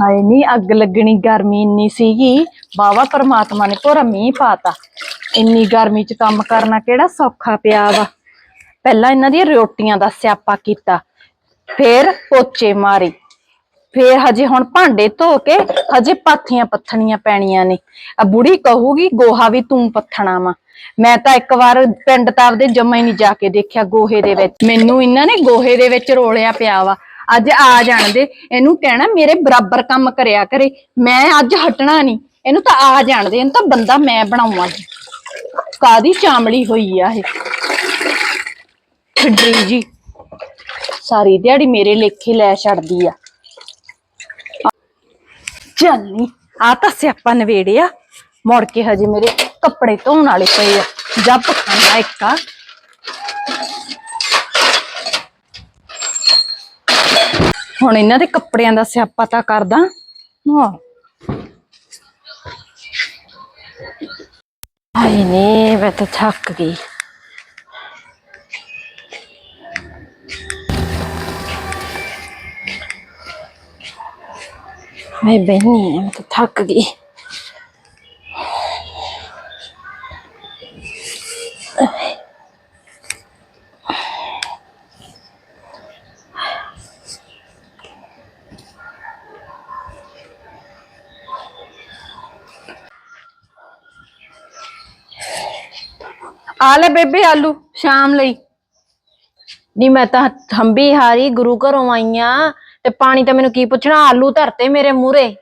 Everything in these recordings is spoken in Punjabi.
ਹਾਏ ਨਹੀਂ ਅੱਗ ਲੱਗਣੀ ਗਰਮੀ ਇੰਨੀ ਸੀਗੀ। ਬਾਵਾ ਪਰਮਾਤਮਾ ਨੇ ਭੋਰਾ ਮੀਂਹ ਪਾਤਾ। ਇੰਨੀ ਗਰਮੀ 'ਚ ਕੰਮ ਕਰਨਾ ਕਿਹੜਾ ਸੌਖਾ ਪਿਆ ਵਾ। ਪਹਿਲਾਂ ਇਹਨਾਂ ਦੀਆਂ ਰੋਟੀਆਂ ਦਾ ਸਿਆਪਾ ਕੀਤਾ, ਫੇਰ ਪੋਚੇ ਮਾਰੀ। ਫੇਰ ਹਜੇ ਹੁਣ ਭਾਂਡੇ ਧੋ ਕੇ ਹਜੇ ਪਾਥੀਆਂ ਪੱਥਣੀਆਂ ਪੈਣੀਆਂ ਨੇ। ਆ ਬੁੜੀ ਕਹੂਗੀ, ਗੋਹਾ ਵੀ ਤੂੰ ਪੱਥਣਾ ਵਾ। ਮੈਂ ਤਾਂ ਇੱਕ ਵਾਰ ਪਿੰਡ ਤਾਂ ਆਪਦੇ ਜਮਾ ਹੀ ਨਹੀਂ ਜਾ ਕੇ ਦੇਖਿਆ ਗੋਹੇ ਦੇ ਵਿੱਚ। ਮੈਨੂੰ ਇਹਨਾਂ ਨੇ ਗੋਹੇ ਦੇ ਵਿੱਚ ਰੋਲਿਆ ਪਿਆ ਵਾ। ਅੱਜ ਆ ਜਾਣਦੇ ਇਹਨੂੰ ਕਹਿਣਾ, ਮੇਰੇ ਬਰਾਬਰ ਕੰਮ ਕਰਿਆ ਕਰੇ। ਮੈਂ ਅੱਜ ਹਟਣਾ ਨਹੀਂ। ਇਹਨੂੰ ਤਾਂ ਆ ਜਾਣਦੇ ਇਹਨੂੰ ਤਾਂ ਬੰਦਾ ਮੈਂ ਬਣਾਉਂ ਅੱਜ ਕਾਦੀ ਚਾਮੜੀ ਹੋਈ ਆ ਇਹ? ਛੱਡੀ ਜੀ। ਸਾਰੀ ਦਿਹਾੜੀ ਮੇਰੇ ਲੇਖੇ ਲੈ ਛੱਡਦੀ ਆ। ਚੱਲ ਨੀ ਆ ਤਾਂ ਸਿਆਪਾ ਨਵੇੜਿਆ। ਮੁੜ ਕੇ ਹਜੇ ਮੇਰੇ ਕੱਪੜੇ ਧੋਣ ਵਾਲੇ ਪਏ ਆ। ਜੱਬ ਖਾਣਾ ਇੱਕਾ ਹੁਣ ਇਹਨਾਂ ਦੇ ਕੱਪੜਿਆਂ ਦਾ ਸਿਆਪਾ ਤਾਂ ਕਰਦਾ। ਹਾਂ ਹਾਏ ਨੀ, ਮੈਂ ਤਾਂ ਥੱਕ ਗਈ। ਮੈਂ ਬਹਿਨੀ, ਮੈਂ ਤਾਂ ਥੱਕ ਗਈ। ਆ ਲੈ ਬੇਬੇ ਆਲੂ ਸ਼ਾਮ ਲਈ। ਨਹੀਂ ਮੈਂ ਤਾਂ ਹੰਬੀ ਹਾਰੀ ਗੁਰੂ ਘਰੋਂ ਆਈਆਂ ਤੇ ਪਾਣੀ ਤਾਂ ਮੈਨੂੰ ਕੀ ਪੁੱਛਣਾ, ਆਲੂ ਧਰਤੇ ਮੇਰੇ ਮੂਰੇ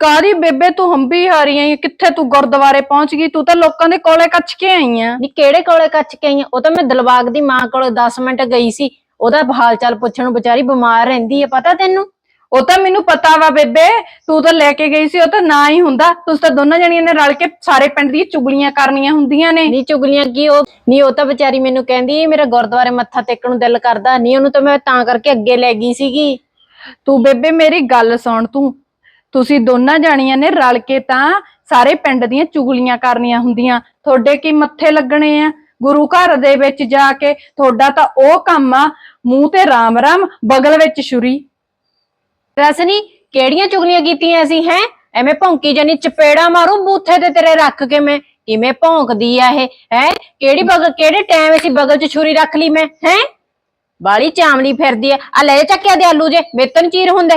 ਕਾਦੀ ਬੇਬੇ ਤੂੰ ਹੰਬੀ ਆ ਰਹੀ ਆਂ? ਕਿੱਥੇ ਤੂੰ ਗੁਰਦੁਆਰੇ ਪਹੁੰਚ ਗਈ? ਤੂੰ ਤਾਂ ਲੋਕਾਂ ਦੇ ਕੋਲੇ ਕੱਚ ਕੇ ਆਈ ਆਂ। ਨਹੀਂ ਕਿਹੜੇ ਕੋਲੇ ਕੱਚ ਕੇ ਆਈ ਆਈਆਂ ਉਹ ਤਾਂ ਮੈਂ ਦਿਲਬਾਗ ਦੀ ਮਾਂ ਕੋਲੇ 10 ਮਿੰਟ ਗਈ ਸੀ। ਉਹਦਾ ਹਾਲ ਚਾਲ ਪੁੱਛਣ ਨੂੰ ਵਿਚਾਰੀ ਬਿਮਾਰ ਰਹਿੰਦੀ ਹੈ ਪਤਾ ਤੈਨੂੰ? ਉਹ ਤਾਂ ਮੈਨੂੰ ਪਤਾ ਵਾ ਬੇਬੇ ਤੂੰ ਤਾਂ ਲੈ ਕੇ ਗਈ ਸੀ ਉਹ ਤਾਂ ਨਾ ਹੀ ਹੁੰਦਾ। ਤੁਸੀਂ ਤਾਂ ਦੋਨਾਂ ਜਣੀਆਂ ਨੇ ਰਲ ਕੇ ਸਾਰੇ ਪਿੰਡ ਦੀਆਂ ਚੁਗਲੀਆਂ ਕਰਨੀਆਂ ਹੁੰਦੀਆਂ ਨੇ। ਨਹੀਂ ਚੁਗਲੀਆਂ ਕੀ ਉਹ ਨਹੀਂ ਉਹ ਤਾਂ ਵਿਚਾਰੀ ਮੈਨੂੰ ਕਹਿੰਦੀ ਮੇਰਾ ਗੁਰਦੁਆਰੇ ਮੱਥਾ ਟੇਕਣ ਨੂੰ ਦਿਲ ਕਰਦਾ। ਨਹੀਂ ਉਹਨੂੰ ਤਾਂ ਮੈਂ ਤਾਂ ਕਰਕੇ ਅੱਗੇ ਲੈ ਗਈ ਸੀਗੀ। ਤੂੰ ਬੇਬੇ ਮੇਰੀ ਗੱਲ ਸੁਣ ਤੂੰ। ਤੁਸੀਂ ਦੋਨਾਂ ਜਾਣੀਆਂ ਨੇ ਰਲ ਕੇ ਤਾਂ ਸਾਰੇ ਪਿੰਡ ਦੀਆਂ ਚੁਗਲੀਆਂ ਕਰਨੀਆਂ ਹੁੰਦੀਆਂ। ਤੁਹਾਡੇ ਕੀ ਮੱਥੇ ਲੱਗਣੇ ਆ? ਗੁਰੂ ਘਰ ਦੇ ਵਿੱਚ ਜਾ ਕੇ ਤੁਹਾਡਾ ਤਾਂ ਉਹ ਕੰਮ ਆ। ਮੂੰਹ ਤੇ ਰਾਮ ਰਾਮ ਬਗਲ ਵਿੱਚ ਛੁਰੀ। ਰਸਨੀ ਕਿਹੜੀਆਂ ਚੁਗਲੀਆਂ ਕੀਤੀਆਂ ਸੀ ਹੈ? ਐਵੇਂ ਭੌਂਕੀ ਜਾਨੀ, ਚਪੇੜਾ ਮਾਰੂ, ਬੂਥੇ ਤੇ ਤੇਰੇ ਰੱਖ ਕੇ ਮੈਂ। ਕਿਵੇਂ ਭੌਂਕਦੀ ਆ ਇਹ, ਹੈ? ਕਿਹੜੀ ਬਗਲ ਕਿਹੜੇ ਟਾਈਮ ਸੀ ਬਗਲ 'ਚ ਛੁਰੀ ਰੱਖ ਲਈ ਮੈਂ, ਹੈ? ਬਾਲੀ ਚਾਮਲੀ ਫਿਰਦੀ ਆ। ਆ ਲੈ ਚੱਕਿਆ ਦੇ ਆਲੂ ਜੇ ਮੇਤਨ ਚੀਰ ਹੁੰਦੇ।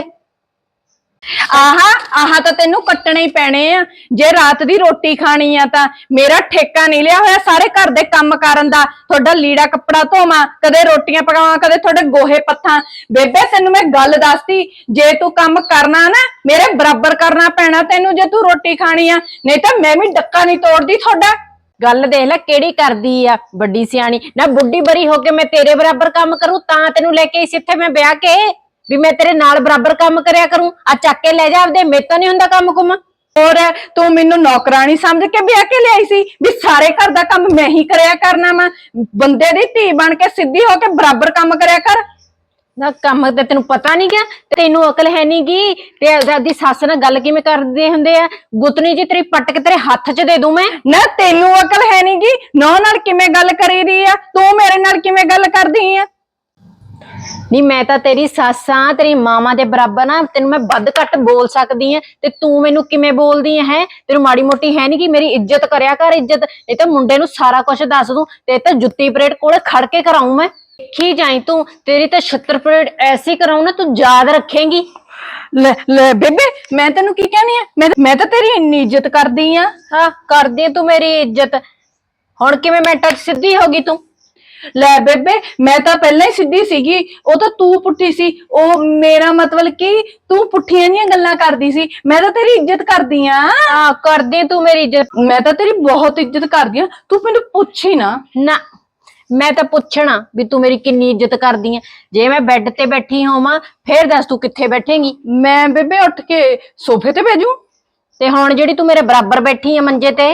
ਆਹਾ ਆਹਾ ਤਾਂ ਤੈਨੂੰ ਕੱਟਣੇ ਹੀ ਪੈਣੇ ਆ। ਜੇ ਰਾਤ ਦੀ ਰੋਟੀ ਖਾਣੀ ਆ ਤਾਂ ਮੇਰਾ ਠੇਕਾ ਨਹੀਂ ਲਿਆ ਹੋਇਆ ਸਾਰੇ ਘਰ ਦੇ ਕੰਮ ਕਰਨ ਦਾ। ਤੁਹਾਡਾ ਲੀੜਾ ਕੱਪੜਾ ਧੋਵਾਂ, ਕਦੇ ਰੋਟੀਆਂ ਪਕਾਵਾਂ, ਕਦੇ ਤੁਹਾਡੇ ਗੋਹੇ ਪੱਥਾਂ। ਬੇਬੇ, ਤੈਨੂੰ ਮੈਂ ਗੱਲ ਦੱਸਤੀ, ਜੇ ਤੂੰ ਕੰਮ ਕਰਨਾ ਨਾ, ਮੇਰੇ ਬਰਾਬਰ ਕਰਨਾ ਪੈਣਾ ਤੈਨੂੰ ਜੇ ਤੂੰ ਰੋਟੀ ਖਾਣੀ ਆ। ਨਹੀਂ ਤਾਂ ਮੈਂ ਵੀ ਡੱਕਾ ਨਹੀਂ ਤੋੜਦੀ ਤੁਹਾਡਾ। ਗੱਲ ਦੇਖ ਲੈ ਕਿਹੜੀ ਕਰਦੀ ਆ, ਵੱਡੀ ਸਿਆਣੀ। ਨਾ ਬੁੱਢੀ ਬਰੀ ਹੋ ਕੇ ਮੈਂ ਤੇਰੇ ਬਰਾਬਰ ਕੰਮ ਕਰੂੰ, ਤਾਂ ਤੈਨੂੰ ਲੈ ਕੇ ਆਈ ਇੱਥੇ ਮੈਂ ਵਿਆਹ ਕੇ। ਵੀ ਮੈਂ ਤੇਰੇ ਨਾਲ ਬਰਾਬਰ ਕੰਮ ਕਰਿਆ ਕਰੂੰ ਆ ਚੱਕ ਕੇ ਲੈ ਜਾ ਆਪਦੇ ਮੇਰੇ ਤੋਂ ਨਹੀਂ ਹੁੰਦਾ ਕੰਮ ਕੁਮ। ਹੋਰ ਤੂੰ ਮੈਨੂੰ ਨੌਕਰਾਨੀ ਸਮਝ ਕੇ ਵਿਆਹ ਕੇ ਲਿਆਈ ਸੀ ਵੀ ਸਾਰੇ ਘਰ ਦਾ ਕੰਮ ਮੈਂ ਹੀ ਕਰਿਆ ਕਰਨਾ ਵਾ। ਬੰਦੇ ਦੀ ਧੀ ਬਣ ਕੇ ਸਿੱਧੀ ਹੋ ਕੇ ਬਰਾਬਰ ਕੰਮ ਕਰਿਆ ਕਰ। ਨਾ ਕੰਮ ਤੇ ਤੈਨੂੰ ਪਤਾ ਨਹੀਂ ਗਿਆ ਤੈਨੂੰ ਅਕਲ ਹੈ ਨਹੀਂ ਗੀ ਤੇ ਦਾਦੀ ਸੱਸ ਨਾਲ ਗੱਲ ਕਿਵੇਂ ਕਰਦੇ ਹੁੰਦੇ ਆ? ਗੁੱਤਨੀ ਜੀ ਤੇਰੀ ਪੱਟ ਕੇ ਤੇਰੇ ਹੱਥ 'ਚ ਦੇ ਦੂੰ ਮੈਂ। ਨਾ ਤੈਨੂੰ ਅਕਲ ਹੈ ਨੀ ਗੀ ਨੌ ਨਾਲ ਕਿਵੇਂ ਗੱਲ ਕਰੀ ਦੀ ਆ? ਤੂੰ ਮੇਰੇ ਨਾਲ ਕਿਵੇਂ ਗੱਲ ਕਰਦੀ ਆ? ਨਹੀਂ ਮੈਂ ਤਾਂ ਤੇਰੀ ਸੱਸ ਆ ਤੇਰੀ ਮਾਮਾ ਦੇ ਬਰਾਬਰ ਨਾ ਤੈਨੂੰ ਮੈਂ ਵੱਧ ਘੱਟ ਬੋਲ ਸਕਦੀ ਆ। ਤੇ ਤੂੰ ਮੈਨੂੰ ਕਿਵੇਂ ਬੋਲਦੀ ਹੈ ਹੈ? ਤੈਨੂੰ ਮਾੜੀ ਮੋਟੀ ਹੈ ਨਹੀਂ ਕਿ ਮੇਰੀ ਇੱਜ਼ਤ ਕਰਿਆ ਕਰ ਇੱਜ਼ਤ? ਇਹ ਤਾਂ ਮੁੰਡੇ ਨੂੰ ਸਾਰਾ ਕੁਝ ਦੱਸ ਦੂੰ ਤੇ ਇਹ ਤਾਂ ਜੁੱਤੀ ਪਰੇਡ ਕੋਲੇ ਖੜ ਕੇ ਕਰਾਉਂ ਮੈਂ। ਦੇਖੀ ਜਾਈ ਤੂੰ ਤੇਰੀ ਤਾਂ ਛੱਤਰ ਪਰੇਡ ਐਸੀ ਕਰਾਉਂ ਨਾ ਤੂੰ ਯਾਦ ਰੱਖੇਂਗੀ। ਲੈ ਲੈ ਬੇਬੇ ਮੈਂ ਤੈਨੂੰ ਕੀ ਕਹਿਣੀ ਆ? ਮੈਂ ਮੈਂ ਤਾਂ ਤੇਰੀ ਇੰਨੀ ਇੱਜ਼ਤ ਕਰਦੀ ਆ। ਹਾਂ ਕਰਦੀ ਤੂੰ ਮੇਰੀ ਇੱਜ਼ਤ। ਹੁਣ ਕਿਵੇਂ ਮੈਂ ਟੱਚ ਸਿੱਧੀ ਹੋ ਗਈ ਤੂੰ? ਲੈ ਬੇਬੇ ਮੈਂ ਤਾਂ ਪਹਿਲਾਂ ਹੀ ਸਿੱਧੀ ਸੀਗੀ ਉਹ ਤਾਂ ਤੂੰ ਪੁੱਠੀ ਸੀ ਉਹ ਮੇਰਾ ਮਤਲਬ ਕਿ ਤੂੰ ਪੁੱਠੀਆਂ ਜੀਆਂ ਗੱਲਾਂ ਕਰਦੀ ਸੀ ਮੈਂ ਤਾਂ ਤੇਰੀ ਇੱਜ਼ਤ ਕਰਦੀ ਆ। ਆ ਕਰਦੀ ਤੂੰ ਮੇਰੀ ਇੱਜ਼ਤ। ਮੈਂ ਤਾਂ ਤੇਰੀ ਬਹੁਤ ਇੱਜ਼ਤ ਕਰਦੀ ਆ ਤੂੰ ਮੈਨੂੰ ਪੁੱਛ ਹੀ ਨਾ। ਨਾ ਮੈਂ ਤਾਂ ਪੁੱਛਣਾ ਵੀ ਤੂੰ ਮੇਰੀ ਕਿੰਨੀ ਇੱਜ਼ਤ ਕਰਦੀ ਐ ਜੇ ਮੈਂ ਬੈੱਡ ਤੇ ਬੈਠੀ ਹੋਵਾਂ ਫੇਰ ਦੱਸ ਤੂੰ ਕਿੱਥੇ ਬੈਠੇਂਗੀ? ਮੈਂ ਬੇਬੇ ਉੱਠ ਕੇ ਸੋਫੇ ਤੇ ਜਾਊਂ। ਤੇ ਹੁਣ ਜਿਹੜੀ ਤੂੰ ਮੇਰੇ ਬਰਾਬਰ ਬੈਠੀ ਐ ਮੰਜੇ ਤੇ?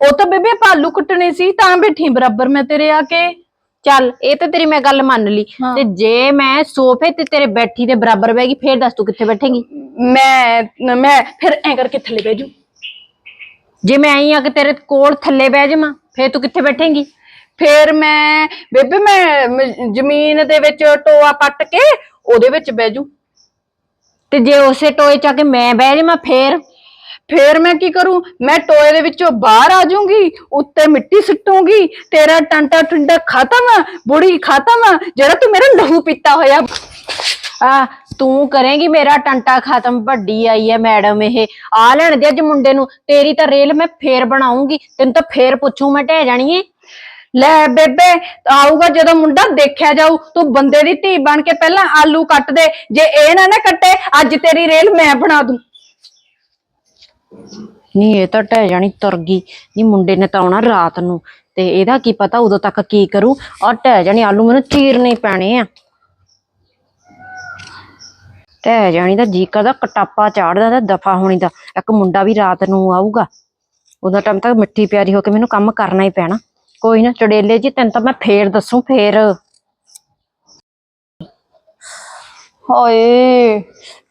ਉਹ ਤਾਂ ਬੇਬੇ ਪਾਲੂ ਕੁੱਟਣੇ ਸੀ ਤਾਂ ਬੈਠੀ ਬਰਾਬਰ ਮੈਂ ਤੇਰੇ ਆ ਕੇ। ਚੱਲ ਇਹ ਤਾਂ ਤੇਰੀ ਮੈਂ ਗੱਲ ਮੰਨ ਲਈ। ਹਾਂ। ਤੇ ਜੇ ਮੈਂ ਸੋਫੇ ਤੇ ਤੇਰੇ ਬੈਠੀ ਦੇ ਬਰਾਬਰ ਬਹਿ ਗਈ ਫੇਰ ਦੱਸ ਤੂੰ ਕਿੱਥੇ ਬੈਠੇਂਗੀ? ਮੈਂ ਮੈਂ ਫਿਰ ਐਂ ਕਰਕੇ ਥੱਲੇ ਬਹਿ ਜਾਊਂ ਜੇ ਮੈਂ ਆਈ ਆ ਕਿ ਤੇਰੇ ਕੋਲ ਥੱਲੇ ਬਹਿ ਜਾਵਾਂ ਫੇਰ ਤੂੰ ਕਿੱਥੇ ਬੈਠੇਂਗੀ? ਫਿਰ ਮੈਂ ਬੇਬੇ ਮੈਂ ਮ- ਜ਼ਮੀਨ ਦੇ ਵਿੱਚ ਟੋਆ ਪੱਟ ਕੇ ਉਹਦੇ ਵਿੱਚ ਬਹਿ ਜਾਊਂ ਤੇ ਜੇ ਉਸੇ ਟੋਏ ਚ ਆ ਕੇ ਮੈਂ ਬਹਿ ਜਾਵਾਂ ਫੇਰ? ਫੇਰ ਮੈਂ ਕੀ ਕਰੂੰ? ਮੈਂ ਟੋਏ ਦੇ ਵਿੱਚੋਂ ਬਾਹਰ ਆ ਜਾਊਂਗੀ, ਉੱਤੇ ਮਿੱਟੀ ਸਿੱਟੂੰਗੀ, ਤੇਰਾ ਟਾਂਟਾ ਟੁੰਡਾ ਖਤਮ ਬੁੜੀ ਖਤਮ ਜਿਹੜਾ ਤੂੰ ਮੇਰਾ ਲਹੂ ਪੀਤਾ ਹੋਇਆ। ਆ, ਤੂੰ ਕਰੇਂਗੀ ਮੇਰਾ ਟੰਟਾ ਖਤਮ, ਵੱਡੀ ਆਈ ਹੈ ਮੈਡਮ ਇਹ। ਆ ਲੈਣ ਦੇ ਅੱਜ ਮੁੰਡੇ ਨੂੰ, ਤੇਰੀ ਤਾਂ ਰੇਲ ਮੈਂ ਫੇਰ ਬਣਾਉਂਗੀ ਤੈਨੂੰ ਤਾਂ ਫੇਰ ਪੁੱਛੂ ਮੈਂ ਢਹਿ ਜਾਣੀ ਏ ਲੈ ਬੇਬੇ, ਆਊਗਾ ਜਦੋਂ ਮੁੰਡਾ ਦੇਖਿਆ ਜਾਊ, ਤੂੰ ਬੰਦੇ ਦੀ ਧੀ ਬਣ ਕੇ ਪਹਿਲਾਂ ਆਲੂ ਕੱਟ ਦੇ, ਜੇ ਇਹ ਨਾ ਨਾ ਕੱਟੇ, ਅੱਜ ਤੇਰੀ ਰੇਲ ਮੈਂ ਬਣਾ ਦੂੰ। ਨਹੀਂ ਇਹ ਤਾਂ ਢਹਿ ਜਾਣੀ, ਤੁਰ ਗਈ। ਨਹੀਂ ਮੁੰਡੇ ਨੇ ਤਾਂ ਆਉਣਾ ਰਾਤ ਨੂੰ। ਤੇ ਇਹਦਾ ਕੀ ਪਤਾ ਉਦੋਂ ਤੱਕ ਕੀ ਕਰੂ? ਆ ਢਹਿ ਜਾਣੀ, ਆਲੂ ਮੈਨੂੰ ਚੀਰਨੇ ਪੈਣੇ ਆ। ਢਹਿ ਜਾਣੀ ਦਾ ਜੀ ਕਰਦਾ, ਕਟਾਪਾ ਚਾੜਦਾ ਤੇ ਦਫਾ ਹੋਣੀ ਦਾ। ਇੱਕ ਮੁੰਡਾ ਵੀ ਰਾਤ ਨੂੰ ਆਊਗਾ। ਉਦੋਂ ਟਾਈਮ ਤੱਕ ਮਿੱਠੀ ਪਿਆਰੀ ਹੋ ਕੇ ਮੈਨੂੰ ਕੰਮ ਕਰਨਾ ਹੀ ਪੈਣਾ। ਕੋਈ ਨਾ, ਚੜੇਲੇ ਜੀ, ਤੈਨੂੰ ਤਾਂ ਮੈਂ ਫੇਰ ਦੱਸੂ, ਫੇਰ। ਹਾਏ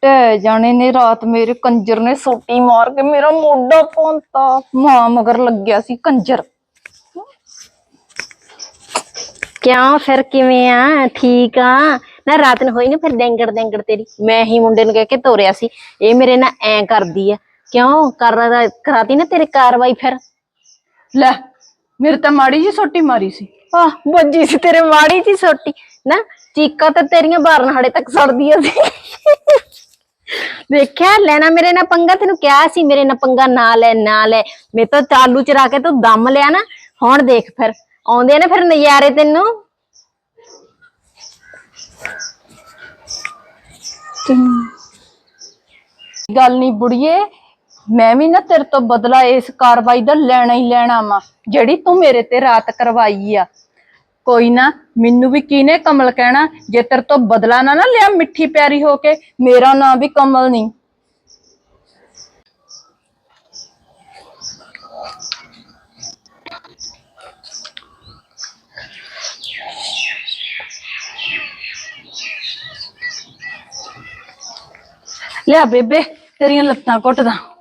ਟਹਿ ਜਾਣੇ ਨੇ ਰਾਤ ਮੇਰੇ ਕੰਜਰ ਨੇ ਸੋਟੀ ਮਾਰ ਕੇ ਮੇਰਾ ਮੋਢਾ ਪੌਂਤਾ ਮਾਂ ਮਗਰ ਲੱਗਿਆ ਸੀ ਕੰਜਰ। ਕਿਉਂ ਫਿਰ ਕਿਵੇਂ ਆ? ਠੀਕ ਆ? ਨਾ ਰਾਤ ਨੂੰ ਹੋਈ ਨਾ ਫਿਰ ਡੈਂਗੜ ਡੈਂਗੜ ਤੇਰੀ। ਮੈਂ ਹੀ ਮੁੰਡੇ ਨੂੰ ਕਹਿ ਕੇ ਤੋਰਿਆ ਸੀ। ਇਹ ਮੇਰੇ ਨਾਲ ਐ ਕਰਦੀ ਆ। ਕਿਉਂ? ਕਰ ਕਰਾਤੀ ਨਾ ਤੇਰੀ ਕਾਰਵਾਈ ਫਿਰ। ਲੈ ਮੇਰੇ ਤਾਂ ਮਾੜੀ ਜੀ ਸੋਟੀ ਮਾਰੀ ਸੀ। ਆਹ ਵੱਜੀ ਸੀ ਤੇਰੇ ਮਾੜੀ ਜੀ ਸੋਟੀ। ਨਾ ਚੀਕਾਂ ਤਾਂ ਤੇਰੀਆਂ ਬਾਰਨ ਹੜੇ ਤੱਕ ਸੜਦੀਆਂ ਸੀ। ਵੇਖਿਆ, ਲੈਣਾ ਮੇਰੇ ਨਾਲ ਪੰਗਾ, ਤੈਨੂੰ ਕਿਹਾ ਸੀ ਮੇਰੇ ਨਾਲ ਪੰਗਾ ਨਾ ਲੈ ਨਾ ਲੈ। ਮੈਂ ਤਾਂ ਚਾਲੂ ਚਰਾ ਕੇ ਤੂੰ ਦਮ ਲਿਆ ਨਾ। ਹੁਣ ਦੇਖ ਫਿਰ, ਆਉਂਦੇ ਨੇ ਫਿਰ ਨਜ਼ਾਰੇ ਤੈਨੂੰ? ਗੱਲ ਨਹੀਂ ਬੁੜੀਏ, ਮੈਂ ਵੀ ਨਾ ਤੇਰੇ ਤੋਂ ਬਦਲਾ ਇਸ ਕਾਰਵਾਈ ਦਾ ਲੈਣਾ ਹੀ ਲੈਣਾ ਵਾ, ਜਿਹੜੀ ਤੂੰ ਮੇਰੇ ਤੇ ਰਾਤ ਕਰਵਾਈ ਆ। ਕੋਈ ਨਾ, ਮੈਨੂੰ ਵੀ ਕਿਹਨੇ ਕਮਲ ਕਹਿਣਾ? ਜੇ ਤੇਰੇ ਤੋਂ ਬਦਲਾ ਨਾ ਨਾ ਲਿਆ ਮਿੱਠੀ ਪਿਆਰੀ ਹੋ ਕੇ, ਮੇਰਾ ਨਾਂ ਵੀ ਕਮਲ ਨਹੀਂ। ਲਿਆ ਬੇਬੇ, ਤੇਰੀਆਂ ਲੱਤਾਂ ਘੁੱਟਦਾ।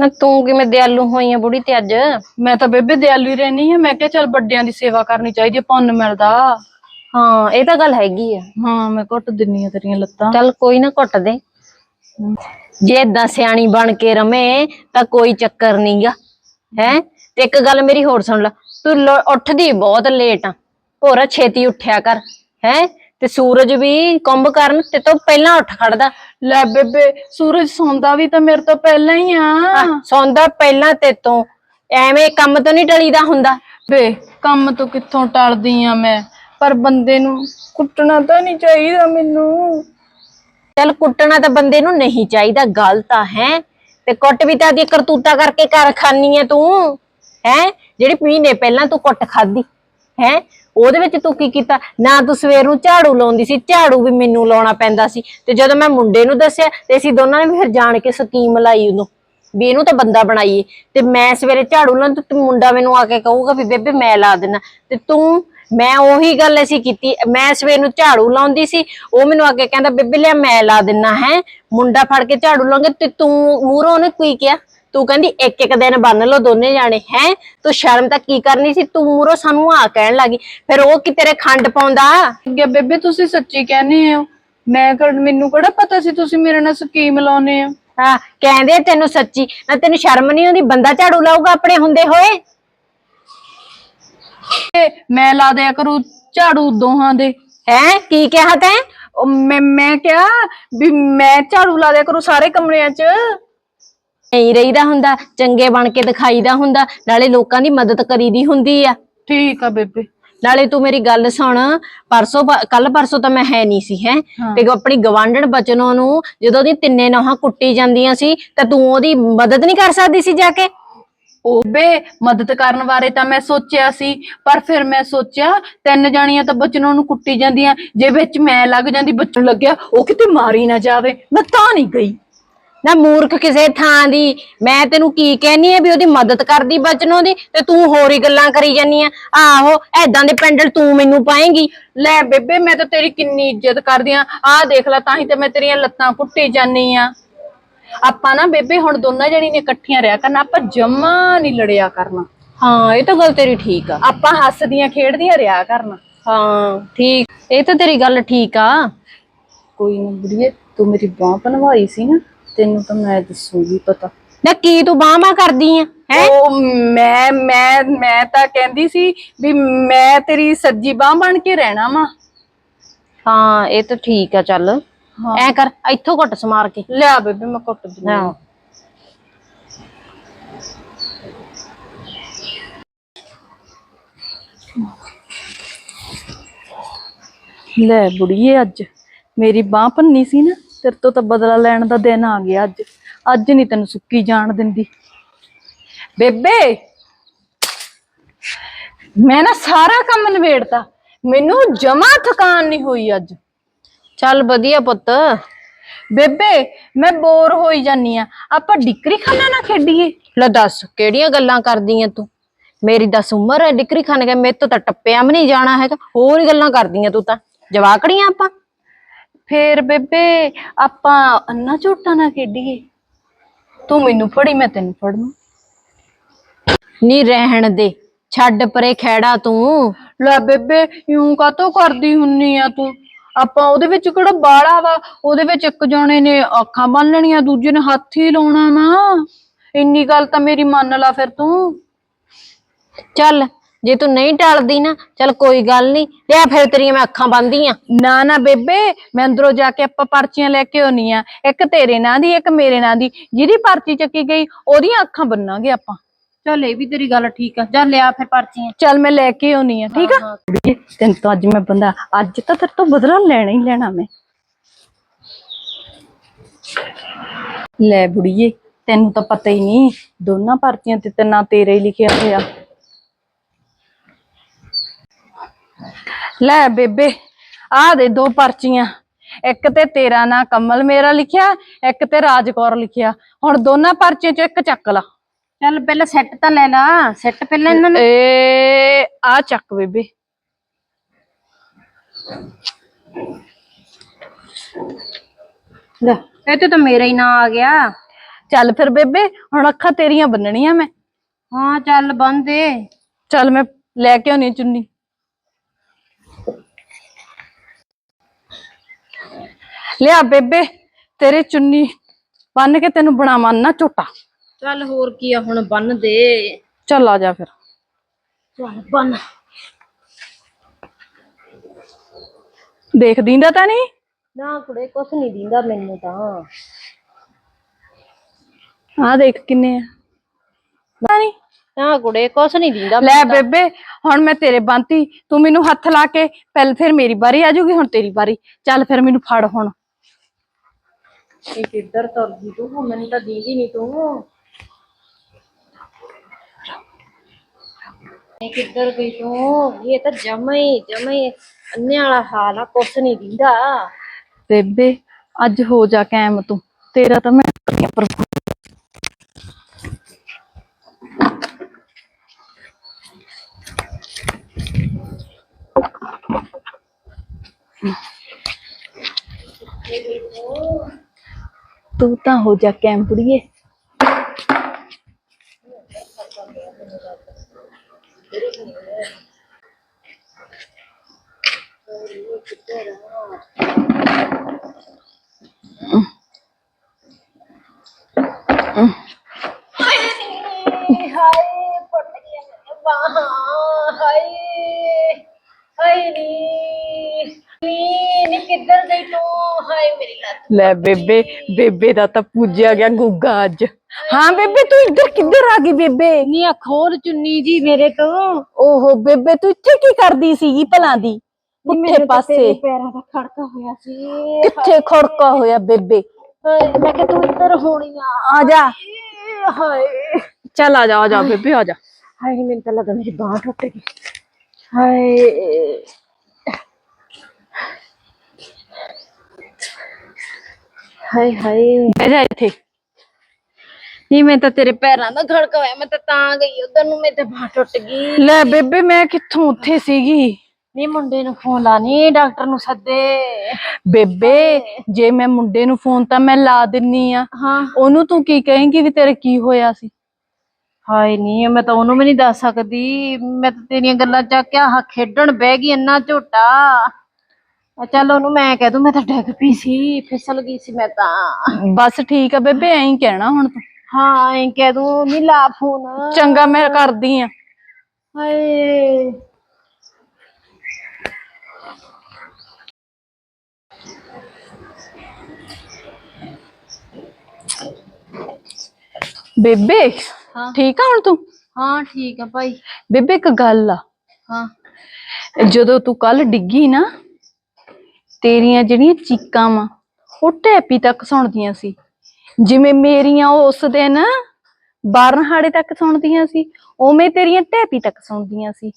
ਨਾ ਤੂੰ ਕਿਵੇਂ ਦਿਆਲੂ ਹੋਈ ਆ ਬੁੜੀ ਤੇ ਅੱਜ? ਮੈਂ ਤਾਂ ਬੇਬੇ ਦਿਆਲੂ ਹੀ ਰਹਿਣੀ ਆ। ਮੈਂ ਕਿਹਾ ਚੱਲ ਵੱਡਿਆਂ ਦੀ ਸੇਵਾ ਕਰਨੀ ਚਾਹੀਦੀ ਹੈ ਪੁੰਨ ਮਿਲਦਾ। ਹਾਂ ਇਹ ਤਾਂ ਗੱਲ ਹੈਗੀ ਆ। ਹਾਂ ਮੈਂ ਘੁੱਟ ਦਿੰਨੀ ਆ ਤੇਰੀਆਂ ਲੱਤਾਂ। ਚੱਲ ਕੋਈ ਨਾ ਘੁੱਟ ਦੇ। ਜੇ ਏਦਾਂ ਸਿਆਣੀ ਬਣ ਕੇ ਰਵੇਂ ਤਾਂ ਕੋਈ ਚੱਕਰ ਨਹੀਂਗਾ ਹੈ? ਤੇ ਇੱਕ ਗੱਲ ਮੇਰੀ ਹੋਰ ਸੁਣ ਲੈ। ਤੂੰ ਲ- ਉੱਠਦੀ ਬਹੁਤ ਲੇਟ ਆ। ਭੋਰਾ ਛੇਤੀ ਉੱਠਿਆ ਕਰ। ਹੈ? ਤੇ ਸੂਰਜ ਵੀ ਕੁੰਭ ਕਰਨ ਤੇ ਤੋਂ ਪਹਿਲਾਂ ਉੱਠ ਖੜਦਾ। ਲੈ ਬੇਬੇ ਸੂਰਜ ਸੌਂਦਾ ਵੀ ਤਾਂ ਮੇਰੇ ਤੋਂ ਪਹਿਲਾਂ ਹੀ ਆ। ਸੌਂਦਾ ਪਹਿਲਾਂ ਤੇ ਤੋਂ। ਐਵੇਂ ਕੰਮ ਤੋਂ ਨਹੀਂ ਟਲੀਦਾ ਹੁੰਦਾ। ਬੇ ਕੰਮ ਤੋਂ ਕਿੱਥੋਂ ਟਲਦੀ ਆ ਮੈਂ? ਪਰ ਬੰਦੇ ਨੂੰ ਕੁੱਟਣਾ ਤਾਂ ਨਹੀਂ ਚਾਹੀਦਾ ਮੈਨੂੰ। ਚੱਲ ਕੁੱਟਣਾ ਤਾਂ ਬੰਦੇ ਨੂੰ ਨਹੀਂ ਚਾਹੀਦਾ ਗਲਤ ਆ ਹੈ। ਤੇ ਕੁੱਟ ਵੀ ਤਾਂ ਦੀ ਕਰਤੂਤਾ ਕਰਕੇ ਕਰ ਖਾਨੀ ਐ ਤੂੰ। ਹੈ ਜਿਹੜੀ ਮਹੀਨੇ ਪਹਿਲਾਂ ਤੂੰ ਕੁੱਟ ਖਾਦੀ ਹੈ? ਉਹਦੇ ਵਿੱਚ ਤੂੰ ਕੀ ਕੀਤਾ? ਨਾ ਤੂੰ ਸਵੇਰ ਨੂੰ ਝਾੜੂ ਲਾਉਂਦੀ ਸੀ, ਝਾੜੂ ਵੀ ਮੈਨੂੰ ਲਾਉਣਾ ਪੈਂਦਾ ਸੀ। ਤੇ ਜਦੋਂ ਮੈਂ ਮੁੰਡੇ ਨੂੰ ਦੱਸਿਆ, ਤੇ ਅਸੀਂ ਦੋਨਾਂ ਨੇ ਫਿਰ ਜਾਣ ਕੇ ਸਕੀਮ ਲਾਈ ਉਦੋਂ ਵੀ ਇਹਨੂੰ ਤਾਂ ਬੰਦਾ ਬਣਾਈਏ। ਤੇ ਮੈਂ ਸਵੇਰੇ ਝਾੜੂ ਲਾਉਂ ਤੇ ਮੁੰਡਾ ਮੈਨੂੰ ਆ ਕੇ ਕਹੂਗਾ ਵੀ ਬੇਬੇ ਮੈਂ ਲਾ ਦੇਣਾ। ਤੇ ਤੂੰ, ਮੈਂ ਉਹੀ ਗੱਲ ਅਸੀਂ ਕੀਤੀ। ਮੈਂ ਸਵੇਰ ਨੂੰ ਝਾੜੂ ਲਾਉਂਦੀ ਸੀ, ਉਹ ਮੈਨੂੰ ਆ ਕੇ ਕਹਿੰਦਾ, ਬੇਬੇ ਲਿਆ ਮੈਂ ਲਾ ਦਿੰਨਾ ਹੈ? ਮੁੰਡਾ ਫੜ ਕੇ ਝਾੜੂ ਲਾਉਂਗੇ ਤੇ ਤੂੰ ਮੂਹਰੋਂ ਉਹਨੇ ਕੀ ਕਿਹਾ? ਤੂੰ ਕਹਿੰਦੀ ਇੱਕ ਇੱਕ ਦਿਨ ਬੰਨ ਲਓ ਦੋਨੇ ਜਾਣੇ ਹੈ? ਤੂੰ ਸ਼ਰਮ ਤਾਂ ਕੀ ਕਰਨੀ ਸੀ? ਤੂੰ ਮੂਹਰੋਂ ਸਾਨੂੰ ਆ ਕਹਿਣ ਲੱਗੀ। ਫਿਰ ਉਹ ਕਿ ਤੇਰੇ ਖੰਡ ਪਾਉਂਦਾ? ਅੱਗੇ ਬੇਬੇ ਤੁਸੀਂ ਸੱਚੀ ਕਹਿੰਦੇ ਹੋ। ਮੈਂ ਕਿਹੜਾ ਮੈਨੂੰ ਕਿਹੜਾ ਪਤਾ ਸੀ ਤੁਸੀਂ ਮੇਰੇ ਨਾਲ ਸਕੀਮ ਲਾਉਨੇ ਆ ਹਾਂ ਕਹਿੰਦੇ ਤੈਨੂੰ ਸੱਚੀ। ਨਾ ਤੈਨੂੰ ਸ਼ਰਮ ਨਹੀਂ ਆਉਂਦੀ? ਬੰਦਾ ਝਾੜੂ ਲਾਊਗਾ ਆਪਣੇ ਹੁੰਦੇ ਹੋਏ? ਤੇ ਮੈਂ ਲਾ ਦਿਆ ਕਰੂ ਝਾੜੂ ਦੋਹਾਂ ਦੇ। ਹੈ? ਕੀ ਕਿਹਾ ਤੈਂ? ਉਹ ਮੈਂ ਮੈਂ ਕਿਹਾ ਵੀ ਮੈਂ ਝਾੜੂ ਲਾ ਦਿਆ ਕਰੂ ਸਾਰੇ ਕਮਰਿਆਂ 'ਚ। ਨਹੀਂ ਰਹੀਦਾ ਹੁੰਦਾ ਚੰਗੇ ਬਣ ਕੇ ਦਿਖਾਈਦਾ ਹੁੰਦਾ ਨਾਲੇ ਲੋਕਾਂ ਦੀ ਮਦਦ ਕਰੀਦੀ ਹੁੰਦੀ ਆ। ਠੀਕ ਆ ਬੇਬੇ। ਨਾਲੇ ਤੂੰ ਮੇਰੀ ਗੱਲ ਸੁਣ ਪਰਸੋਂ ਕੱਲ ਪਰਸੋਂ ਤਾਂ ਮੈਂ ਹੈ ਨਹੀਂ ਸੀ ਹੈ। ਤੇ ਆਪਣੀ ਗਵਾਂਢਣ ਬਚਨੋਂ ਨੂੰ ਜਦੋਂ ਉਹਦੀ ਤਿੰਨੇ ਨੋਹਾਂ ਕੁੱਟੀ ਜਾਂਦੀਆਂ ਸੀ ਤਾਂ ਤੂੰ ਉਹਦੀ ਮਦਦ ਨਹੀਂ ਕਰ ਸਕਦੀ ਸੀ ਜਾ ਕੇ? ਉਹ ਬੇ ਮਦਦ ਕਰਨ ਬਾਰੇ ਤਾਂ ਮੈਂ ਸੋਚਿਆ ਸੀ ਪਰ ਫਿਰ ਮੈਂ ਸੋਚਿਆ ਤਿੰਨ ਜਾਣੀਆਂ ਤਾਂ ਬਚਨੋਂ ਨੂੰ ਕੁੱਟੀ ਜਾਂਦੀਆਂ ਜੇ ਵਿੱਚ ਮੈਂ ਲੱਗ ਜਾਂਦੀ ਬੱਚਣ ਲੱਗਿਆ ਉਹ ਕਿਤੇ ਮਾਰੀ ਨਾ ਜਾਵੇ ਮੈਂ ਤਾਂ ਨਹੀਂ ਗਈ। ਨਾ ਮੂਰਖ ਕਿਸੇ ਥਾਂ ਦੀ। ਮੈਂ ਤੈਨੂੰ ਕੀ ਕਹਿਨੀ ਆ ਵੀ ਉਹਦੀ ਮਦਦ ਕਰਦੀ ਬਚਨੋਂ ਦੀ ਤੇ ਤੂੰ ਹੋਰ ਹੀ ਗੱਲਾਂ ਕਰੀ ਜਾਨੀ ਆ। ਆਹੋ ਐਦਾਂ ਦੇ ਪੈਂਡਲ ਤੂੰ ਮੈਨੂੰ ਪਾਏਂਗੀ। ਲੈ ਬੇਬੇ ਮੈਂ ਤਾਂ ਤੇਰੀ ਕਿੰਨੀ ਇੱਜ਼ਤ ਕਰਦੀ ਆ। ਆਹ ਦੇਖ ਲੈ ਤਾਂ ਹੀ ਤੇ ਮੈਂ ਤੇਰੀਆਂ ਲੱਤਾਂ ਕੁੱਟੀ ਜਾਨੀ ਆ। ਆਪਾਂ ਨਾ ਬੇਬੇ ਹੁਣ ਦੋਨਾਂ ਜਣੀ ਨੇ ਇਕੱਠੀਆਂ ਰਿਹਾ ਕਰਨਾ ਆਪਾਂ ਜਮਾ ਨਹੀਂ ਲੜਿਆ ਕਰਨਾ। ਹਾਂ ਇਹ ਤਾਂ ਗੱਲ ਤੇਰੀ ਠੀਕ ਆ। ਆਪਾਂ ਹੱਸਦੀਆਂ ਖੇਡਦੀਆਂ ਰਿਹਾ ਕਰਨਾ। ਹਾਂ ਠੀਕ। ਇਹ ਤਾਂ ਤੇਰੀ ਗੱਲ ਠੀਕ ਆ। ਕੋਈ ਨਾ ਬੁੜੀਏ ਤੂੰ ਮੇਰੀ ਬਾਹ ਬਣਵਾਈ ਸੀ ਨਾ। ਤੈਨੂੰ ਤਾਂ ਮੈਂ ਦੱਸੂਗੀ ਪਤਾ। ਨਾ ਕੀ ਤੂੰ ਬਾਹਾਂ ਕਰਦੀ ਆ ਹੈ? ਉਹ ਮੈਂ ਮੈਂ ਮੈਂ ਤਾਂ ਕਹਿੰਦੀ ਸੀ ਵੀ ਮੈਂ ਤੇਰੀ ਸੱਜੀ ਬਾਹ ਬਣ ਕੇ ਰਹਿਣਾ ਵਾ। ਹਾਂ ਇਹ ਤਾਂ ਠੀਕ ਆ ਚੱਲ। ਐ ਕਰ ਇੱਥੋਂ ਘੁੱਟ ਸਮਾਰ ਕੇ। ਲਿਆ ਬੇਬੇ ਮੈਂ ਕੁੱਟ ਦਿੰਦੀ ਹਾਂ। ਲੈ ਬੁੜੀਏ ਅੱਜ ਮੇਰੀ ਬਾਹ ਭੰਨੀ ਸੀ ਨਾ ਤੇਰੇ ਤੋਂ ਤਾਂ ਬਦਲਾ ਲੈਣ ਦਾ ਦਿਨ ਆ ਗਿਆ ਅੱਜ। ਅੱਜ ਨਹੀਂ ਤੈਨੂੰ ਸੁੱਕੀ ਜਾਣ ਦਿੰਦੀ। ਬੇਬੇ! ਮੈਂ ਨਾ ਸਾਰਾ ਕੰਮ ਨਵੇੜਤਾ ਮੈਨੂੰ ਜਮਾ ਥਕਾਨ ਨਹੀਂ ਹੋਈ ਅੱਜ। ਚੱਲ ਵਧੀਆ ਪੁੱਤ। ਬੇਬੇ ਮੈਂ ਬੋਰ ਹੋਈ ਜਾਨੀ ਆ। ਆਪਾਂ ਡਿਕਰੀ ਖਾਨਾ ਨਾ ਖੇਡੀਏ। ਲੈ ਦੱਸ ਕਿਹੜੀਆਂ ਗੱਲਾਂ ਕਰਦੀ ਆ ਤੂੰ? ਮੇਰੀ ਦਸ ਉਮਰ ਹੈ ਡਿਕਰੀ ਖਾਨ ਕੇ ਮੇਰੇ ਤੋਂ ਤਾਂ ਟੱਪਿਆ ਵੀ ਨਹੀਂ ਜਾਣਾ ਹੈਗਾ। ਹੋਰ ਹੀ ਗੱਲਾਂ ਕਰਦੀ ਆ ਤੂੰ ਤਾਂ। ਜਵਾਕੜੀਆਂ ਆਪਾਂ। ਫੇਰ ਬੇਬੇ ਆਪਾਂ ਅੰਨਾ ਝੋਟਾ ਨਾ ਖੇਡੀਏ। ਤੂੰ ਮੈਨੂੰ ਫੜੀ ਮੈਂ ਤੈਨੂੰ ਫੜਨੂ। ਨਹੀਂ ਰਹਿਣ ਦੇ ਛੱਡ ਪਰੇ ਖੈੜਾ ਤੂੰ। ਲੈ ਬੇਬੇ ਯੂੰ ਕਾਤੋਂ ਕਰਦੀ ਹੁੰਨੀ ਆ ਤੂੰ? ਆਪਾਂ ਉਹਦੇ ਵਿੱਚ ਕਿਹੜਾ ਬਾੜਾ ਵਾ? ਉਹਦੇ ਵਿੱਚ ਇੱਕ ਜਣੇ ਨੇ ਅੱਖਾਂ ਬੰਨ ਲੈਣੀਆਂ ਦੂਜੇ ਨੇ ਹੱਥ ਹੀ ਲਾਉਣਾ ਵਾ। ਇੰਨੀ ਗੱਲ ਤਾਂ ਮੇਰੀ ਮੰਨ ਲਾ ਫਿਰ ਤੂੰ। ਚੱਲ ਜੇ ਤੂੰ ਨਹੀਂ ਟਲਦੀ ਨਾ ਚੱਲ ਕੋਈ ਗੱਲ ਨਹੀਂ ਲਿਆ ਫਿਰ ਤੇਰੀਆਂ ਮੈਂ ਅੱਖਾਂ ਬੰਦੀ ਆ ਨਾ ਨਾ ਬੇਬੇ ਮੈਂ ਅੰਦਰੋਂ ਜਾ ਕੇ ਆਪਾਂ ਪਰਚੀਆਂ ਲੈ ਕੇ ਆਉਣੀ ਆ ਇੱਕ ਤੇਰੇ ਨਾਂ ਦੀ ਇੱਕ ਮੇਰੇ ਨਾਂ ਦੀ। ਜਿਹਦੀ ਪਰਚੀ ਚੱਕੀ ਗਈ ਉਹਦੀਆਂ ਅੱਖਾਂ ਬੰਨਾਂਗੇ ਆਪਾਂ। ਚੱਲ ਇਹ ਵੀ ਤੇਰੀ ਗੱਲ ਠੀਕ ਆ। ਜਾ ਲਿਆ ਫਿਰ ਪਰਚੀਆਂ। ਚੱਲ ਮੈਂ ਲੈ ਕੇ ਆਉਣੀ ਆ ਠੀਕ ਆ? ਕੁੜੀਏ, ਤੈਨੂੰ ਤਾਂ ਅੱਜ ਮੈਂ ਬੰਦਾ ਅੱਜ ਤਾਂ ਤੇਰੇ ਤੋਂ ਬਦਲਾ ਲੈਣਾ ਹੀ ਲੈਣਾ ਮੈਂ। ਲੈ ਬੁੜੀਏ ਤੈਨੂੰ ਤਾਂ ਪਤਾ ਹੀ ਨਹੀਂ ਦੋਨਾਂ ਪਰਚੀਆਂ ਤੇ ਤੇਨਾ ਤੇਰੇ ਹੀ ਲਿਖਿਆ ਹੋਇਆ। ਲੈ ਬੇਬੇ ਆ ਦੇ ਦੋ ਪਰਚੀਆਂ। ਇੱਕ ਤੇ ਤੇਰਾ ਨਾਂ ਕਮਲ ਮੇਰਾ ਲਿਖਿਆ ਇੱਕ ਤੇ ਰਾਜਕੌਰ ਲਿਖਿਆ। ਹੁਣ ਦੋਨਾਂ ਪਰਚੀਆਂ ਚੋਂ ਇੱਕ ਚੱਕ ਲਾ। ਚੱਲ ਪਹਿਲਾਂ ਸੈੱਟ ਤਾਂ ਲੈ ਲਾ। ਸੈੱਟ ਪਹਿਲਾਂ ਇਹਨਾਂ ਨੂੰ। ਏ ਆ ਚੱਕ ਬੇਬੇ। ਲੈ ਇਹ ਤੇ ਤਾਂ ਮੇਰਾ ਹੀ ਨਾਂ ਆ ਗਿਆ। ਚੱਲ ਫਿਰ ਬੇਬੇ ਹੁਣ ਅੱਖਾਂ ਤੇਰੀਆਂ ਬੰਨਣੀਆਂ ਮੈਂ। ਹਾਂ ਚੱਲ ਬੰਦ ਚੱਲ ਮੈਂ ਲੈ ਕੇ ਆਉਣੀ ਚੁੰਨੀ। ਲਿਆ ਬੇਬੇ ਤੇਰੇ ਚੁੰਨੀ ਬੰਨ ਕੇ ਤੈਨੂੰ ਬਣਾਵਾਂ ਨਾ ਝੋਟਾ। ਚੱਲ ਹੋਰ ਕੀ ਆ ਹੁਣ ਬੰਨ ਦੇ। ਚੱਲ ਆ ਜਾ ਫਿਰ। ਚੱਲ ਬੰਨ। ਦੇਖ ਦਿੰਦਾ ਤਾਂ ਨਹੀਂ? ਨਾ ਕੁੜੇ ਕੁਛ ਨਹੀਂ ਦਿੰਦਾ ਮੈਨੂੰ ਤਾਂ। ਆ ਦੇਖ ਕਿੰਨੇ ਆ। ਪਤਾ ਨਹੀਂ? ਨਾ ਕੁੜੇ ਕੁਛ ਨਹੀਂ ਦਿੰਦਾ ਲੈ ਬੇਬੇ ਹੁਣ ਮੈਂ ਤੇਰੇ ਬੰਤੀ ਤੂੰ ਮੈਨੂੰ ਹੱਥ ਲਾ ਕੇ ਪਹਿਲ ਫਿਰ ਮੇਰੀ ਵਾਰੀ ਆ ਜਾਊਗੀ ਹੁਣ ਤੇਰੀ ਵਾਰੀ। ਚੱਲ ਫਿਰ ਮੈਨੂੰ ਫੜ ਹੁਣ। ਇਹ ਕਿੱਧਰ ਤੁਰ ਗਈ ਤੂੰ? ਮੈਨੂੰ ਤਾਂ ਦੀਦੀ ਨਹੀਂ ਤੂੰ। ਇਹ ਕਿੱਧਰ ਗਈ ਤੂੰ? ਇਹ ਤਾਂ ਜਮਾ ਹੀ ਜਮਾ ਹੀ। ਅੰਨੇ ਵਾਲਾ ਹਾਲ ਆ ਕੁਛ ਨਹੀਂ ਦਿੰਦਾ। ਬੇਬੇ ਅੱਜ ਹੋ ਜਾ ਕਾਇਮ ਤੂੰ। ਤੇਰਾ ਤਾਂ ਮੈਂ ਪਰ ਤੂੰ ਤਾਂ ਹੋ ਜਾ ਕਾਇਮ ਕੁੜੀਏ ਹਾਏ ਪਟ ਗਿਆ ਬਾਹਾਂ ਹਾਏ ਹਾਏ ਨੀ ਨੀ ਕਿੱਧਰ ਗਈ ਤੂੰ ਹਾਏ ਮੇਰੀ ਲੱਤ ਲੈ ਬੇਬੇ ਬੇਬੇ ਦਾ ਤਾਂ ਪੂਜਿਆ ਗਿਆ ਗੁੱਗਾ ਅੱਜ। ਹਾਂ ਬੇਬੇ ਤੂੰ ਇੱਧਰ ਕਿੱਧਰ ਆ ਗਈ ਬੇਬੇ? ਨੀ ਆ ਖੋਲ ਚੁੰਨੀ ਜੀ ਮੇਰੇ ਤੋਂ। ਓਹੋ ਬੇਬੇ ਤੂੰ ਇੱਥੇ ਕੀ ਕਰਦੀ ਸੀਗੀ ਭਲਾਂ ਦੀ? ਪੁੱਠੇ ਪਾਸੇ। ਪੈਰਾਂ ਦਾ ਖੜਕਾ ਹੋਇਆ ਸੀ। ਕਿੱਥੇ ਖੜਕਾ ਹੋਇਆ ਬੇਬੇ? ਮੈਂ ਕਿ ਤੂੰ ਇੱਧਰ ਹੋਣੀ ਆ। ਆ ਜਾ। ਹਾਏ। ਚੱਲ ਆ ਜਾ ਆ ਜਾ ਬੇਬੇ ਆ ਜਾ। ਹਾਏ ਮੈਨੂੰ ਤਾਂ ਲੱਗਾ ਮੇਰੀ ਬਾਹ ਟੁੱਟ ਗਈ। ਹਾਏ। ਹਾਏ ਹਾਏ। ਬਹਿ ਜਾ ਇੱਥੇ। ਨਹੀਂ ਮੈਂ ਤਾਂ ਤੇਰੇ ਪੈਰਾਂ ਦਾ ਖੜਕਾ ਹੋਇਆ ਮੈਂ ਤਾਂ ਤਾਂ ਗਈ ਉਧਰ ਨੂੰ ਮੇਰੇ ਤੇ ਬਾਹ ਟੁੱਟ ਗਈ। ਲੈ ਬੇਬੇ ਮੈਂ ਕਿੱਥੋਂ ਉੱਥੇ ਸੀਗੀ? ਨੀ ਮੁੰਡੇ ਨੂੰ ਫੋਨ ਲਾ ਨੀ ਡਾਕਟਰ ਨੂੰ ਸੱਦੇ। ਬੇਬੇ ਜੇ ਮੈਂ ਮੁੰਡੇ ਨੂੰ ਫੋਨ ਤਾਂ ਮੈਂ ਲਾ ਦਿੰਨੀ ਆ। ਹਾਂ। ਉਹਨੂੰ ਤੂੰ ਕੀ ਕਹੇਂਗੀ ਵੀ ਤੇਰੇ ਕੀ ਹੋਇਆ ਸੀ? ਹਾਏ ਨਹੀਂ ਮੈਂ ਤਾਂ ਉਹਨੂੰ ਵੀ ਨਹੀਂ ਦੱਸ ਸਕਦੀ। ਮੈਂ ਤਾਂ ਤੇਰੀਆਂ ਗੱਲਾਂ ਚੱਕ ਕੇ ਆਹ ਖੇਡਣ ਬਹਿ ਗਈ ਇੰਨਾ ਝੋਟਾ। ਚੱਲ ਉਹਨੂੰ ਮੈਂ ਕਹਿ ਦੂੰ ਮੈਂ ਤਾਂ ਡਿੱਗ ਪਈ ਸੀ ਫਿਸਲ ਗਈ ਸੀ ਮੈਂ ਤਾਂ। ਬਸ ਠੀਕ ਆ ਬੇਬੇ ਐਂ ਹੀ ਕਹਿਣਾ ਹੁਣ ਤੂੰ। ਹਾਂ ਐਂ ਕਹਿ ਦੂੰ ਨੀ ਲਾ ਫੋਨ। ਚੰਗਾ ਮੈਂ ਕਰਦੀ ਆ। ਹਾਏ। ਬੇਬੇ ਹਾਂ। ਠੀਕ ਆ ਹੁਣ ਤੂੰ? ਹਾਂ ਠੀਕ ਆ ਭਾਈ। ਬੇਬੇ ਇੱਕ ਗੱਲ ਆ। ਹਾਂ। ਜਦੋਂ ਤੂੰ ਕੱਲ ਡਿੱਗੀ ਨਾ ਤੇਰੀਆਂ ਜਿਹੜੀਆਂ ਚੀਕਾਂ ਵਾ ਉਹ ਢੇਪੀ ਤੱਕ ਸੁਣਦੀਆਂ ਸੀ। ਜਿਵੇਂ ਮੇਰੀਆਂ ਉਸ ਦਿਨ ਬਾਰਨਹਾੜੇ ਤੱਕ ਸੁਣਦੀਆਂ ਸੀ ਉਵੇਂ ਤੇਰੀਆਂ ਢੇਪੀ ਤੱਕ ਸੁਣਦੀਆਂ ਸੀ।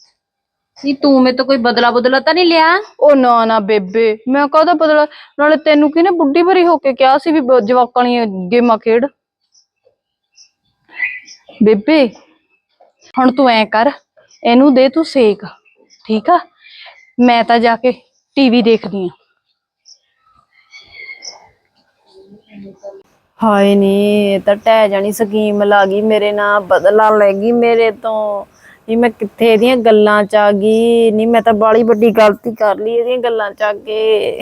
ਨਹੀਂ ਤੂੰ ਮੇਰੇ ਤੋਂ ਕੋਈ ਬਦਲਾ ਬਦਲਾ ਤਾਂ ਨਹੀਂ ਲਿਆ? ਉਹ ਨਾ ਨਾ ਬੇਬੇ ਮੈਂ ਕਹਦਾ ਬਦਲਾ? ਨਾਲੇ ਤੈਨੂੰ ਕਿਹਨੇ ਬੁੱਢੀ ਭਰੀ ਹੋ ਕੇ ਕਿਹਾ ਸੀ ਵੀ ਬ- ਜਵਾਕਾਂ ਵਾਲੀਆਂ ਗੇਮਾਂ ਖੇਡ। ਬੇਬੇ ਹੁਣ ਤੂੰ ਐ ਕਰ ਇਹਨੂੰ ਦੇ ਤੂੰ ਸੇਕ ਠੀਕ ਆ? ਮੈਂ ਤਾਂ ਜਾ ਕੇ ਟੀਵੀ ਦੇਖਦੀ ਆ। ਹਾਏ ਨੀ, ਇਹ ਤਾਂ ਟਹਿ ਜਾਣੀ ਸਕੀਮ ਲਾ ਗਈ ਮੇਰੇ ਨਾਲ, ਬਦਲਾ ਲੈ ਗਈ ਮੇਰੇ ਤੋਂ। ਨੀ ਮੈਂ ਕਿੱਥੇ ਇਹਦੀਆਂ ਗੱਲਾਂ ਚ ਆ ਗਈ, ਨੀ ਮੈਂ ਤਾਂ ਬਾਲੀ ਵੱਡੀ ਗਲਤੀ ਕਰ ਲਈ ਇਹਦੀਆਂ ਗੱਲਾਂ ਚ ਆ ਕੇ।